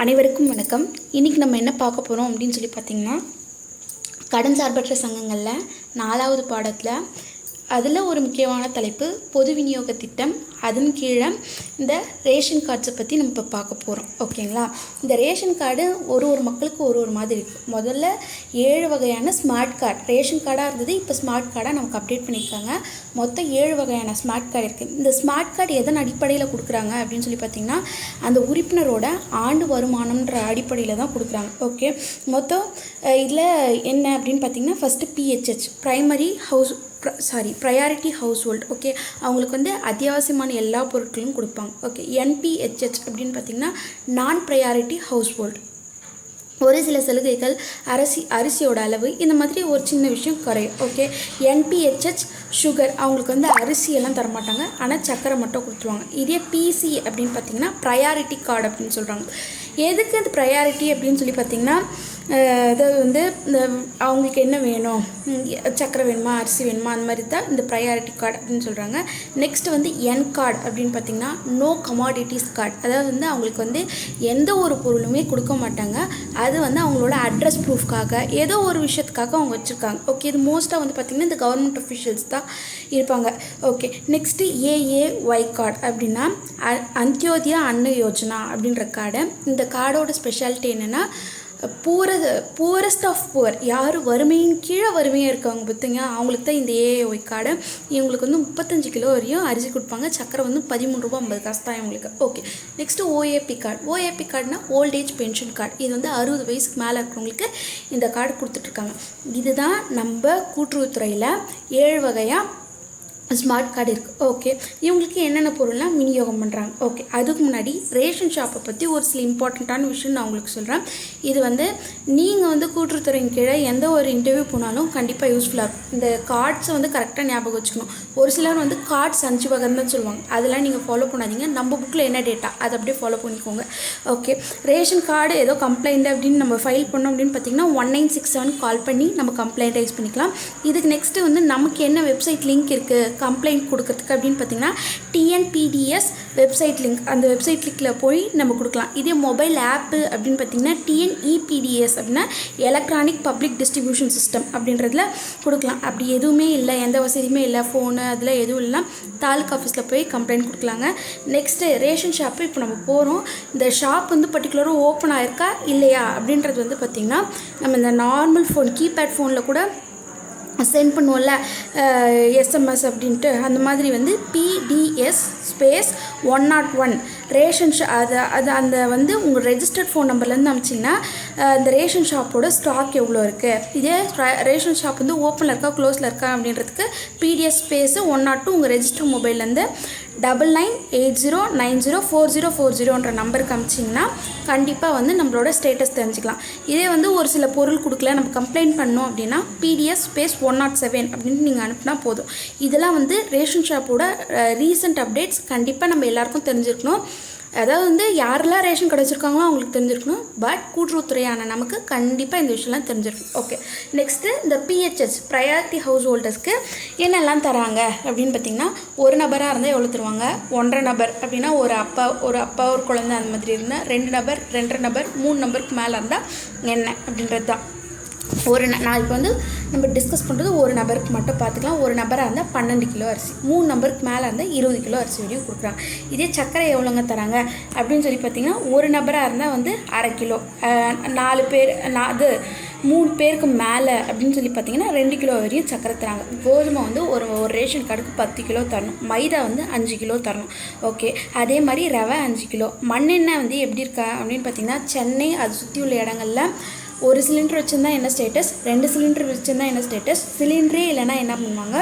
அனைவருக்கும் வணக்கம். இன்றைக்கி நம்ம என்ன பார்க்க போகிறோம் அப்படின்னு சொல்லி பார்த்தீங்கன்னா கடன் சார்பற்ற சங்கங்களில் நாலாவது பாடத்தில் அதில் ஒரு முக்கியமான தலைப்பு பொது விநியோக திட்டம். அதன் கீழே இந்த ரேஷன் கார்ட்ஸை பற்றி நம்ம இப்போ பார்க்க போகிறோம் ஓகேங்களா? இந்த ரேஷன் கார்டு ஒரு ஒரு மக்களுக்கு ஒரு ஒரு மாதிரி இருக்குது முதல்ல ஏழு வகையான ஸ்மார்ட் கார்டு. ரேஷன் கார்டாக இருந்தது இப்போ ஸ்மார்ட் கார்டாக நமக்கு அப்டேட் பண்ணியிருக்காங்க மொத்தம் ஏழு வகையான ஸ்மார்ட் கார்டு இருக்குது இந்த ஸ்மார்ட் கார்டு எதன் அடிப்படையில் கொடுக்குறாங்க அப்படின்னு சொல்லி பார்த்தீங்கன்னா அந்த உறுப்பினரோட ஆண்டு வருமானம்ன்ற அடிப்படையில் தான் கொடுக்குறாங்க. ஓகே? மொத்தம் இதில் என்ன அப்படின்னு பார்த்தீங்கன்னா first P H H primary house sorry priority household okay அவங்களுக்கு வந்து அத்தியாவசியமான எல்லா பொருட்களும் கொடுப்பாங்க ஓகே என்பிஹெச்ஹெச் அப்படின்னு பார்த்தீங்கன்னா நான் ப்ரையாரிட்டி ஹவுஸ் ஹோல்ட் ஒரு சில சலுகைகள் அரிசி அரிசியோட அளவு இந்த மாதிரி ஒரு சின்ன விஷயம் குறையும் ஓகே என்பிஹெச்ஹெச் சுகர் அவங்களுக்கு வந்து அரிசியெல்லாம் தரமாட்டாங்க ஆனால் சக்கரை மட்டும் கொடுத்துருவாங்க. இதே பிசி அப்படின்னு பார்த்தீங்கன்னா ப்ரையாரிட்டி கார்டு அப்படின்னு சொல்கிறாங்க எதுக்கு அது ப்ரையாரிட்டி அப்படின்னு சொல்லி பார்த்தீங்கன்னா அதாவது வந்து இந்த அவங்களுக்கு என்ன வேணும்? சக்கரை வேணுமா அரிசி வேணுமா? அந்த மாதிரி தான் இந்த ப்ரையாரிட்டி கார்டு அப்படின்னு சொல்கிறாங்க நெக்ஸ்ட் வந்து என் கார்டு அப்படின்னு பார்த்தீங்கன்னா நோ கமாடிட்டிஸ் கார்டு அதாவது வந்து அவங்களுக்கு வந்து எந்த ஒரு பொருளுமே கொடுக்க மாட்டாங்க. அது வந்து அவங்களோட அட்ரஸ் ப்ரூஃப்காக ஏதோ ஒரு விஷயத்துக்காக அவங்க வச்சுருக்காங்க. ஓகே இது மோஸ்ட்டாக வந்து பார்த்திங்கன்னா இந்த கவர்மெண்ட் அஃபிஷியல்ஸ் தான் இருப்பாங்க. Okay next A A Y card அப்படின்னா அந்தியோதயா அன்ன யோஜனா அப்படின்ற கார்டு இந்த கார்டோட ஸ்பெஷாலிட்டி என்னென்னா பூர பூரஸ்ட் ஆஃப் புவர் யார் வறுமையின் கீழே வறுமையாக இருக்கவங்க பார்த்தீங்க அவங்களுக்கு தான் இந்த ஏஏஒய் கார்டு இவங்களுக்கு வந்து முப்பத்தஞ்சு கிலோ வரையும் அரிசி கொடுப்பாங்க. சக்கரை வந்து பதிமூணு ரூபா ஐம்பது காசு தான் இவங்களுக்கு. Okay next O A P card O A P கார்டுனா old age pension card இது வந்து அறுபது வயசுக்கு மேலே இருக்கிறவங்களுக்கு இந்த கார்டு கொடுத்துட்ருக்காங்க இதுதான் நம்ம கூட்டுறவுத்துறையில் ஏழு வகையாக ஸ்மார்ட் கார்டு இருக்குது ஓகே இவங்களுக்கு என்னென்ன பொருள்லாம் விநியோகம் பண்ணுறாங்க ஓகே அதுக்கு முன்னாடி ரேஷன் ஷாப்பை பற்றி ஒரு சில இம்பார்ட்டண்ட்டான விஷயம் நான் உங்களுக்கு சொல்கிறேன் இது வந்து நீங்கள் வந்து கூட்டுறவுத்துறையின் கீழே எந்த ஒரு இன்டர்வியூ போனாலும் கண்டிப்பாக யூஸ்ஃபுல்லாக இருக்கும். இந்த கார்ட்ஸை வந்து கரெக்டாக ஞாபகம் வச்சுக்கணும். ஒரு சிலர் வந்து கார்ட்ஸ் அஞ்சு வகைன்னு தான் சொல்லுவாங்க. அதெல்லாம் நீங்கள் ஃபாலோ பண்ணாதீங்க. நம்ம புக்கில் என்ன டேட்டா அதை அப்படியே ஃபாலோ பண்ணிக்கோங்க. ஓகே ரேஷன் கார்டு ஏதோ கம்ப்ளைண்ட் அப்படின்னு நம்ம ஃபைல் பண்ணோம் அப்படின்னு பார்த்தீங்கன்னா one nine six seven call பண்ணி நம்ம கம்ப்ளைண்ட் ரைஸ் பண்ணிக்கலாம். இதுக்கு நெக்ஸ்ட்டு வந்து நமக்கு என்ன வெப்சைட் லிங்க் இருக்குது கம்ப்ளைண்ட் கொடுக்கறதுக்கு அப்படின்னு பார்த்தீங்கன்னா டிஎன்பிடிஎஸ் வெப்சைட் லிங்க் அந்த வெப்சைட் லிங்கில் போய் நம்ம கொடுக்கலாம். இதே மொபைல் ஆப்பு அப்படின்னு பார்த்தீங்கன்னா டிஎன்இபிடிஎஸ் அப்படின்னா எலக்ட்ரானிக் பப்ளிக் டிஸ்ட்ரிபியூஷன் சிஸ்டம் அப்படின்றதுல கொடுக்கலாம். அப்படி எதுவுமே இல்லை. எந்த வசதியுமே இல்லை. ஃபோனு அதில் எதுவும் இல்லை தாலுக் ஆஃபீஸில் போய் கம்ப்ளைண்ட் கொடுக்கலாங்க. நெக்ஸ்ட்டு ரேஷன் ஷாப்பு இப்போ நம்ம போகிறோம் இந்த ஷாப் வந்து பர்டிகுலராக ஓப்பன் ஆயிருக்கா? இல்லையா? அப்படின்றது வந்து பார்த்திங்கன்னா நம்ம இந்த நார்மல் ஃபோன் கீபேட் ஃபோனில் கூட சென்ட் பண்ணுவோம்ல எஸ்எம்எஸ் அப்படின்ட்டு அந்த மாதிரி வந்து PDS space one not one ration Shah அது அது அந்த வந்து உங்கள் ரெஜிஸ்டர்ட் ஃபோன் நம்பர்லேருந்து அமிச்சிங்கன்னா இந்த ரேஷன் ஷாப்போட ஸ்டாக் எவ்வளோ இருக்குது இதே ரேஷன் ஷாப் வந்து ஓப்பனில் இருக்கா க்ளோஸில் இருக்கா அப்படின்றதுக்கு PDS space one not two உங்கள் register மொபைல்லேருந்து double nine eight zero nine zero four zero four ஜீரோன்ற நம்பருக்கு அமிச்சிங்கன்னா கண்டிப்பாக வந்து நம்மளோட ஸ்டேட்டஸ் தெரிஞ்சுக்கலாம். இதே வந்து ஒரு சில பொருள் கொடுக்கல நம்ம கம்ப்ளைண்ட் பண்ணோம் அப்படின்னா PDS space one not seven அப்படின்னு நீங்கள் அனுப்புனா போதும். இதெல்லாம் வந்து ரேஷன் ஷாப்போட ரீசெண்ட் அப்டேட்ஸ் கண்டிப்பாக நம்ம எல்லாருக்கும் தெரிஞ்சிருக்கணும். அதாவது வந்து யாரெல்லாம் ரேஷன் கிடச்சிருக்காங்களோ அவங்களுக்கு தெரிஞ்சிருக்கணும். பட் கூட்டுறவுத்துறையான நமக்கு கண்டிப்பாக இந்த விஷயம்லாம் தெரிஞ்சிருக்கும். ஓகே நெக்ஸ்ட்டு இந்த பிஹெச்எஸ் ப்ரையாரிட்டி ஹவுஸ் ஹோல்டர்ஸ்க்கு என்னெல்லாம் தராங்க? அப்படின்னு பார்த்தீங்கன்னா ஒரு நபராக இருந்தால் எவ்வளோ தருவாங்க? ஒன்றரை நபர். அப்படின்னா ஒரு அப்பா ஒரு அப்பா ஒரு குழந்தை அந்த மாதிரி இருந்தால் ரெண்டு நபர் ரெண்டரை நபர் மூணு நபருக்கு மேலே இருந்தால் என்ன? அப்படின்றது தான் ஒரு ந- நான் இப்போ வந்து நம்ம டிஸ்கஸ் பண்ணுறது ஒரு நபருக்கு மட்டும் பார்த்துக்கலாம் ஒரு நபராக இருந்தால் பன்னெண்டு கிலோ அரிசி மூணு நபருக்கு மேலே இருந்தால் இருபது கிலோ அரிசி வரையும் கொடுக்குறாங்க இதே சர்க்கரை எவ்வளோங்க தராங்க? அப்படின்னு சொல்லி பார்த்தீங்கன்னா ஒரு நபராக இருந்தால் வந்து அரை கிலோ நாலு பேர் நான் அது மூணு பேருக்கு மேலே அப்படின்னு சொல்லி பார்த்தீங்கன்னா ரெண்டு கிலோ வரையும் சர்க்கரை தராங்க. கோதுமை வந்து ஒரு ஒரு ரேஷன் கார்டுக்கு பத்து கிலோ தரணும். மைதா வந்து அஞ்சு கிலோ தரணும். ஓகே. அதே மாதிரி ரவை அஞ்சு கிலோ. மண்ணெண்ணெய் வந்து எப்படி இருக்கா அப்படின்னு பார்த்தீங்கன்னா சென்னை அது சுற்றி உள்ள இடங்கள்ல ஒரு சிலிண்டர் வச்சுருந்தா என்ன ஸ்டேட்டஸ் ரெண்டு சிலிண்டர் வச்சுருந்தா என்ன ஸ்டேட்டஸ் சிலிண்டரே இல்லைன்னா என்ன பண்ணுவாங்க?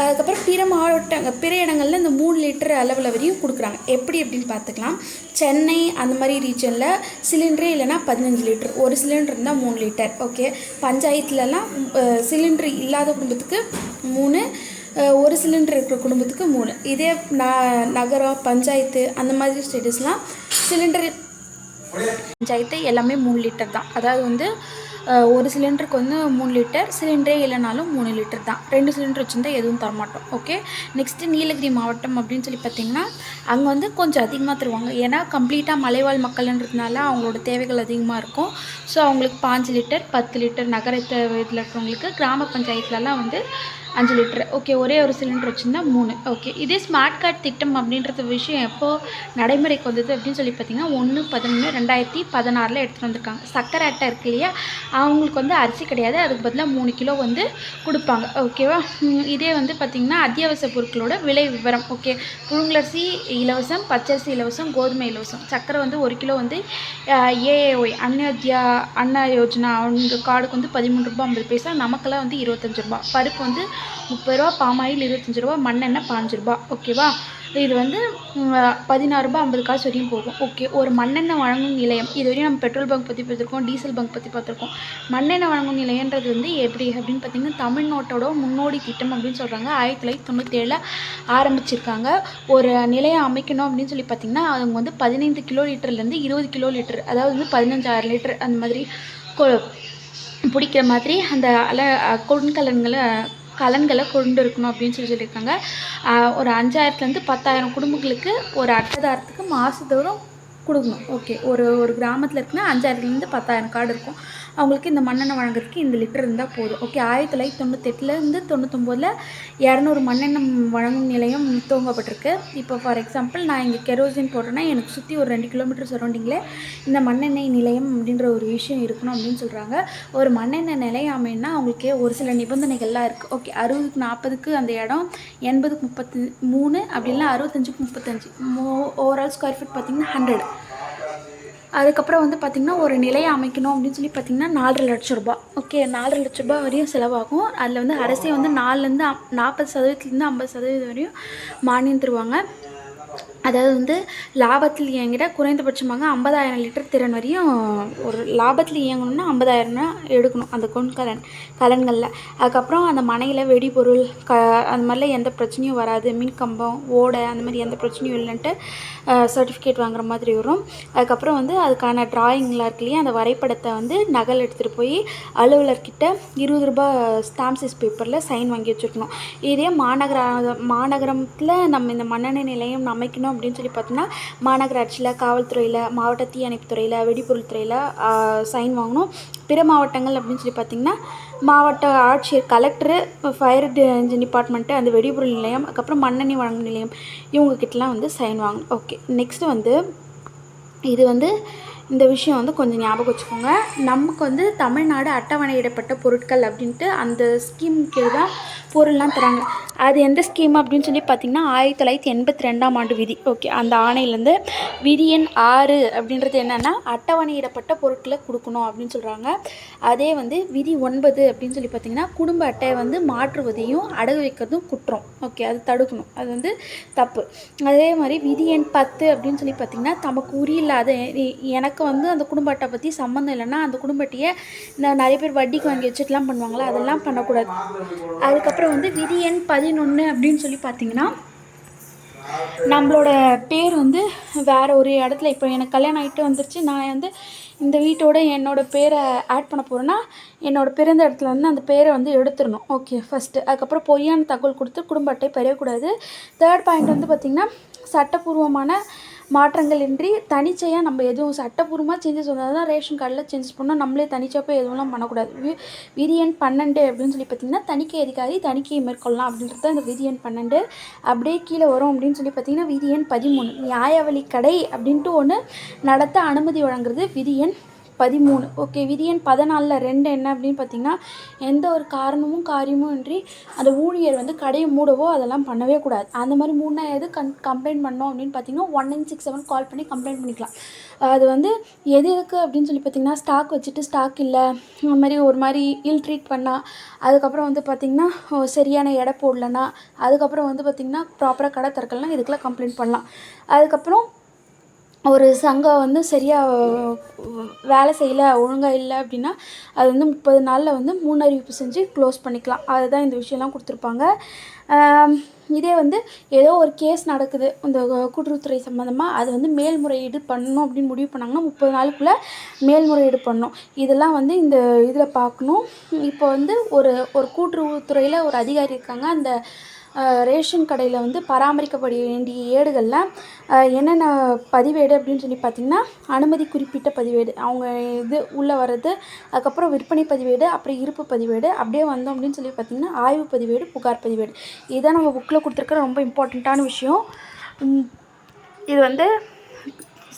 அதுக்கப்புறம் பிற மாவட்ட பிற இடங்களில் இந்த மூணு லிட்டர் அளவில் வரையும் கொடுக்குறாங்க. எப்படி எப்படின்னு பார்த்துக்கலாம். சென்னை அந்த மாதிரி ரீஜனில் சிலிண்டரே இல்லைன்னா பதினஞ்சு லிட்டர் ஒரு சிலிண்டர் இருந்தால் மூணு லிட்டர் ஓகே பஞ்சாயத்துலலாம் சிலிண்டர் இல்லாத குடும்பத்துக்கு மூணு ஒரு சிலிண்டர் இருக்கிற குடும்பத்துக்கு மூணு. இதே ந நகரம் பஞ்சாயத்து அந்த மாதிரி ஸ்டேட்டஸ்லாம் சிலிண்டர் பஞ்சாயத்து எல்லாமே மூணு லிட்டர் தான். அதாவது வந்து ஒரு சிலிண்டருக்கு வந்து மூணு லிட்டர் சிலிண்டரே இல்லைனாலும் மூணு லிட்டர் தான். ரெண்டு சிலிண்டர் வச்சுருந்தா எதுவும் தரமாட்டோம். ஓகே நெக்ஸ்ட்டு நீலகிரி மாவட்டம் அப்படின்னு சொல்லி பார்த்தீங்கன்னா அங்கே வந்து கொஞ்சம் அதிகமாக தருவாங்க. ஏன்னா கம்ப்ளீட்டாக மலைவாழ் மக்கள்ன்றதுனால அவங்களோட தேவைகள் அதிகமாக இருக்கும். ஸோ அவங்களுக்கு பாஞ்சு லிட்டர் பத்து லிட்டர் நகரத்தை இதில் இருக்கிறவங்களுக்கு கிராம பஞ்சாயத்துலலாம் வந்து அஞ்சு லிட்டர். ஓகே ஒரே ஒரு சிலிண்டர் வச்சுருந்தா மூணு. ஓகே இதே ஸ்மார்ட் கார்டு திட்டம் அப்படின்றது விஷயம் எப்போது நடைமுறைக்கு வந்தது அப்படின்னு சொல்லி பார்த்தீங்கன்னா ஒன்று பதினொன்று ரெண்டாயிரத்தி பதினாறில் எடுத்துகிட்டு வந்திருக்காங்க. சக்கரை அட்டை இருக்கு இல்லையா? அவங்களுக்கு வந்து அரிசி கிடையாது. அதுக்கு பதிலாக மூணு கிலோ வந்து கொடுப்பாங்க. ஓகேவா இதே வந்து பார்த்திங்கன்னா அத்தியாவசிய பொருட்களோட விலை விவரம். ஓகே புழுங்கலரிசி இலவசம் பச்சரிசி இலவசம் கோதுமை இலவசம். சக்கரை வந்து ஒரு கிலோ வந்து ஏஏஒய் அன்னத்யா அன்ன யோஜனா அவங்க கார்டுக்கு வந்து பதிமூணு ரூபா ஐம்பது பைசா நமக்கெல்லாம் வந்து இருபத்தஞ்சு ரூபா பருப்பு வந்து முப்பது ரூபா பாமாயில் இருபத்தஞ்சி ரூபா மண்ணெண்ணெய் பாஞ்சு ரூபா. ஓகேவா இது வந்து பதினாறு ரூபாய் ஐம்பது காசு வரையும் போகும். ஓகே ஒரு மண்ணெண்ணெய் வழங்கும் நிலையம். இது வரையும் நம்ம பெட்ரோல் பங்க் பற்றி பார்த்துருக்கோம் டீசல் பங்க் பற்றி பார்த்துருக்கோம். மண்ணெண்ணெய் வழங்கும் நிலையன்றது வந்து எப்படி? அப்படின்னு பார்த்தீங்கன்னா தமிழ்நாட்டோட முன்னோடி திட்டம் அப்படின்னு சொல்கிறாங்க ஆயிரத்தி தொள்ளாயிரத்தி தொண்ணூற்றி ஏழில் ஆரம்பிச்சிருக்காங்க. ஒரு நிலையம் அமைக்கணும் அப்படின்னு சொல்லி பார்த்தீங்கன்னா அவங்க வந்து பதினைந்து கிலோ லிட்டர்லேருந்து இருபது கிலோ லிட்டர் அதாவது வந்து பதினஞ்சாயிரம் லிட்டர் அந்த மாதிரி கொ- பிடிக்கிற மாதிரி அந்த அல கொண்கலன்களை கலன்களை கொண்டு இருக்கணும் அப்படின்னு சொல்லி சொல்லியிருக்காங்க. ஒரு அஞ்சாயிரத்துலேருந்து பத்தாயிரம் குடும்பங்களுக்கு ஒரு அட்டதாரத்துக்கு மாதத்தோறும் கொடுக்கணும். ஓகே ஒரு ஒரு கிராமத்தில் இருக்குன்னா அஞ்சாயிரத்துலேருந்து பத்தாயிரம் கார்டு இருக்கும். அவங்களுக்கு இந்த மண்ணெண்ணெய் வழங்குறதுக்கு இந்த லிட்டர் இருந்தால் போதும். ஓகே ஆயிரத்தி தொள்ளாயிரத்தி தொண்ணூத்தெட்டுலேருந்து தொண்ணூத்தொம்போதில் இரநூறு மண்ணெண்ணெய் வழங்கும் நிலையம் துவங்கப்பட்டிருக்கு. இப்போ ஃபார் எக்ஸாம்பிள் நான் இங்கே கெரோசின் போட்டேன்னா எனக்கு சுற்றி ஒரு ரெண்டு கிலோமீட்டர் சரௌண்டிங்கில் இந்த மண்ணெண்ணெய் நிலையம் அப்படின்ற ஒரு விஷயம் இருக்கணும் அப்படின்னு சொல்கிறாங்க ஒரு மண்ணெண்ணெய் நிலையம் அமைன்னா அவங்களுக்கு ஒரு சில நிபந்தனைகள்லாம் இருக்குது ஓகே அறுபதுக்கு நாற்பதுக்கு அந்த இடம் எண்பதுக்கு முப்பத்தி மூணு அப்படி அறுபத்தஞ்சுக்கு முப்பத்தஞ்சு. மோ ஓவரால் ஸ்கொயர் ஃபீட் பார்த்திங்கன்னா ஹண்ட்ரட் அதுக்கப்புறம் வந்து பார்த்திங்கன்னா ஒரு நிலையை அமைக்கணும் அப்படின்னு சொல்லி பார்த்திங்கன்னா நாலரை லட்ச ரூபாய். ஓகே நாலரை லட்ச ரூபாய் வரையும் செலவாகும். அதில் வந்து அரசே வந்து நாலுலேருந்து நாற்பது சதவீதத்துலேருந்து ஐம்பது சதவீதம் வரையும் மானியம் தருவாங்க. அதாவது வந்து லாபத்தில் இயங்கிட குறைந்தபட்சமாக ஐம்பதாயிரம் லிட்டர் திறன் வரையும் ஒரு லாபத்தில் இயங்கணும்னா ஐம்பதாயிரம்னா எடுக்கணும் அந்த கொண்கலன் கலன்களில் அதுக்கப்புறம் அந்த மனையில் வெடிபொருள் க அந்த மாதிரிலாம் எந்த பிரச்சனையும் வராது. மின் கம்பம் ஓடை அந்த மாதிரி எந்த பிரச்சனையும் இல்லைன்ட்டு சர்டிஃபிகேட் வாங்குற மாதிரி வரும். அதுக்கப்புறம் வந்து அதுக்கான டிராயிங்லாம் இருக்கு இல்லையா அந்த வரைபடத்தை வந்து நகல் எடுத்துகிட்டு போய் அலுவலர்கிட்ட இருபது ரூபாய் ஸ்டாம்ப் சைஸ் பேப்பரில் சைன் வாங்கி வச்சுருக்கணும். இதே மாநகர மாநகரத்தில் நம்ம இந்த மன்னணை நிலையம் அமைக்கணும் அப்படின்னு சொல்லி பார்த்தோம்னா மாநகராட்சியில் காவல்துறையில் மாவட்ட தீயணைப்புத்துறையில் வெடிபொருள் துறையில் சைன் வாங்கணும். பிற மாவட்டங்கள் அப்படின்னு சொல்லி பார்த்திங்கன்னா மாவட்ட ஆட்சியர் கலெக்டரு ஃபயர் இன்ஜின் டிபார்ட்மெண்ட்டு அந்த வெடிபொருள் நிலையம் அதுக்கப்புறம் மண்ணெண்ணி வழங்கும் நிலையம் இவங்கக்கிட்டலாம் வந்து சைன் வாங்கணும். ஓகே நெக்ஸ்ட்டு வந்து இது வந்து இந்த விஷயம் வந்து கொஞ்சம் ஞாபகம் வச்சுக்கோங்க. நமக்கு வந்து தமிழ்நாடு அட்டவணையிடப்பட்ட பொருட்கள் அப்படின்ட்டு அந்த ஸ்கீம் கீழ் தான் பொருள்லாம் தராங்க. அது எந்த ஸ்கீம் அப்படின்னு சொல்லி பார்த்தீங்கன்னா ஆயிரத்தி தொள்ளாயிரத்தி எண்பத்தி ரெண்டாம் ஆண்டு விதி. ஓகே அந்த ஆணையிலேருந்து விதி எண் ஆறு அப்படின்றது என்னென்னா அட்டவணையிடப்பட்ட பொருட்களை கொடுக்கணும் அப்படின்னு சொல்கிறாங்க அதே வந்து விதி ஒன்பது அப்படின்னு சொல்லி பார்த்தீங்கன்னா குடும்ப அட்டையை வந்து மாற்றுவதையும் அடகு வைக்கிறதும் குற்றம். ஓகே அது தடுக்கணும். அது வந்து தப்பு. அதே மாதிரி விதி எண் பத்து அப்படின்னு சொல்லி பார்த்தீங்கன்னா தமக்கு உரியில்லாத எ- எனக்கு வந்து அந்த குடும்ப அட்டை பற்றி சம்மந்தம் இல்லைன்னா அந்த குடும்ப அட்டையை இந்த நிறைய பேர் வட்டிக்கு வாங்கி வச்சுட்டுலாம் பண்ணுவாங்களா? அதெல்லாம் பண்ணக்கூடாது. அதுக்கப்புறம் வந்து விதி எண் பதினொன்று அப்படின்னு சொல்லி பார்த்தீங்கன்னா நம்மளோட பேர் வந்து வேற ஒரு இடத்துல. இப்போ எனக்கு கல்யாணம் ஆகிட்டு வந்துருச்சு. நான் வந்து இந்த வீட்டோட என்னோடய பேரை ஆட் பண்ண போகிறேன்னா என்னோடய பிறந்த இடத்துல வந்து அந்த பேரை வந்து எடுத்துடணும். ஓகே ஃபஸ்ட்டு அதுக்கப்புறம் பொய்யான தகவல் கொடுத்து குடும்ப அட்டை பெறக்கூடாது தேர்ட் பாயிண்ட் வந்து பார்த்திங்கன்னா சட்டப்பூர்வமான மாற்றங்கள் இன்றி தனிச்சையாக நம்ம எதுவும் சட்டப்பூர்வமாக சேஞ்சஸ் வந்தால் தான் ரேஷன் கார்டில் சேஞ்சஸ் பண்ணோம் நம்மளே தனிச்சா போய் எதுவும்லாம் பண்ணக்கூடாது. வி விதி எண் பன்னெண்டு அப்படின்னு சொல்லி பார்த்திங்கன்னா தணிக்கை அதிகாரி தணிக்கையை மேற்கொள்ளலாம் அப்படின்றது தான் இந்த விதி எண் பன்னெண்டு. அப்படியே கீழே வரும் அப்படின்னு சொல்லி பார்த்திங்கன்னா விதி எண் பதிமூணு. நியாயவழி கடை அப்படின்ட்டு ஒன்று நடத்த அனுமதி வழங்குறது விதி எண் பதிமூணு. ஓகே விதி எண் பதினாலில் ரெண்டு என்ன அப்படின்னு பார்த்தீங்கன்னா எந்த ஒரு காரணமும் காரியமும் இன்றி அந்த ஊழியர் வந்து கடையை மூடவோ அதெல்லாம் பண்ணவே கூடாது. அந்த மாதிரி மூணா எது? கன் கம்ப்ளைண்ட் பண்ணோம் அப்படின்னு பார்த்தீங்கன்னா one nine six seven call பண்ணி கம்ப்ளைண்ட் பண்ணிக்கலாம். அது வந்து எது எதுக்கு அப்படின்னு சொல்லி பார்த்தீங்கன்னா ஸ்டாக் வச்சுட்டு ஸ்டாக் இல்லை இந்த மாதிரி ஒரு மாதிரி இல் ட்ரீட் பண்ணால் அதுக்கப்புறம் வந்து பார்த்திங்கன்னா சரியான எடை போடலன்னா அதுக்கப்புறம் வந்து பார்த்திங்கன்னா ப்ராப்பராக கடை திறக்கலனா இதுக்கெல்லாம் கம்ப்ளைண்ட் பண்ணலாம். அதுக்கப்புறம் ஒரு சங்கம் வந்து சரியாக வேலை செய்யலை ஒழுங்காக இல்லை அப்படின்னா அது வந்து முப்பது நாளில் வந்து முன்னறிவிப்பு செஞ்சு க்ளோஸ் பண்ணிக்கலாம். அதுதான் இந்த விஷயம்லாம் கொடுத்துருப்பாங்க. இதே வந்து ஏதோ ஒரு கேஸ் நடக்குது. இந்த கூட்டுறவுத்துறை சம்மந்தமாக அது வந்து மேல்முறையீடு பண்ணணும் அப்படின்னு முடிவு பண்ணாங்கன்னா முப்பது நாளுக்குள்ளே மேல்முறையீடு பண்ணணும். இதெல்லாம் வந்து இந்த இதில் பார்க்கணும். இப்போ வந்து ஒரு ஒரு கூட்டுறவுத்துறையில் ஒரு அதிகாரி இருக்காங்க. அந்த ரேஷன் கடையில் வந்து பராமரிக்கப்பட வேண்டிய ஏடுகளில் என்னென்ன பதிவேடு அப்படின்னு சொல்லி பார்த்தீங்கன்னா அனுமதி குறிப்பிட்ட பதிவேடு அவங்க இது உள்ளே வர்றது அதுக்கப்புறம் விற்பனை பதிவேடு அப்புறம் இருப்பு பதிவேடு அப்படியே வந்தோம் அப்படின்னு சொல்லி பார்த்தீங்கன்னா ஆய்வு பதிவேடு புகார் பதிவேடு. இதுதான் நம்ம புக்கில் கொடுத்துருக்குற ரொம்ப இம்பார்ட்டண்ட்டான விஷயம். இது வந்து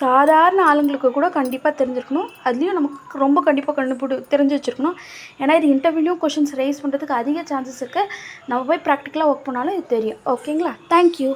சாதாரண ஆளுங்களுக்கு கூட கண்டிப்பாக தெரிஞ்சிருக்கணும். அதுலேயும் நமக்கு ரொம்ப கண்டிப்பாக கண்டுபிடி தெரிஞ்சு வச்சுருக்கணும். ஏன்னா இது இன்டர்வியூலையும் கொஷின்ஸ் ரைஸ் பண்ணுறதுக்கு அதிக சான்சஸ் இருக்குது நம்ம போய் ப்ராக்டிக்கலாக ஒர்க் பண்ணாலும் இது தெரியும். ஓகேங்களா தேங்க்யூ